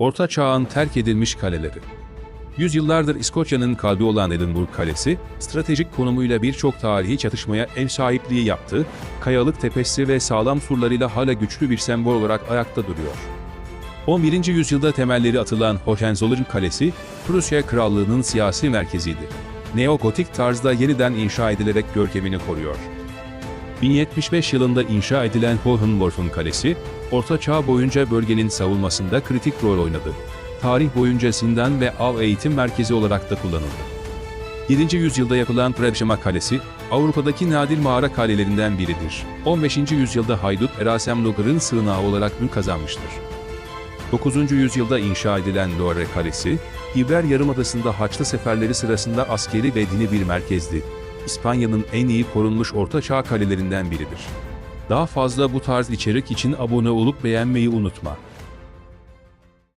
Orta Çağ'ın terk edilmiş kaleleri. Yüzyıllardır İskoçya'nın kalbi olan Edinburgh Kalesi, stratejik konumuyla birçok tarihi çatışmaya ev sahipliği yaptı, kayalık tepesi ve sağlam surlarıyla hala güçlü bir sembol olarak ayakta duruyor. 11. yüzyılda temelleri atılan Hohenzollern Kalesi, Prusya Krallığı'nın siyasi merkeziydi. Neogotik tarzda yeniden inşa edilerek görkemini koruyor. 1075 yılında inşa edilen Hohenwolfen Kalesi, Orta Çağ boyunca bölgenin savunmasında kritik rol oynadı. Tarih boyunca zindan ve av eğitim merkezi olarak da kullanıldı. 7. yüzyılda yapılan Prevşema Kalesi, Avrupa'daki nadir mağara kalelerinden biridir. 15. yüzyılda Haydut Erasemlugar'ın sığınağı olarak ün kazanmıştır. 9. yüzyılda inşa edilen Loire Kalesi, İber Yarımadası'nda Haçlı seferleri sırasında askeri ve dini bir merkezdi. İspanya'nın en iyi korunmuş Orta Çağ kalelerinden biridir. Daha fazla bu tarz içerik için abone olup beğenmeyi unutma.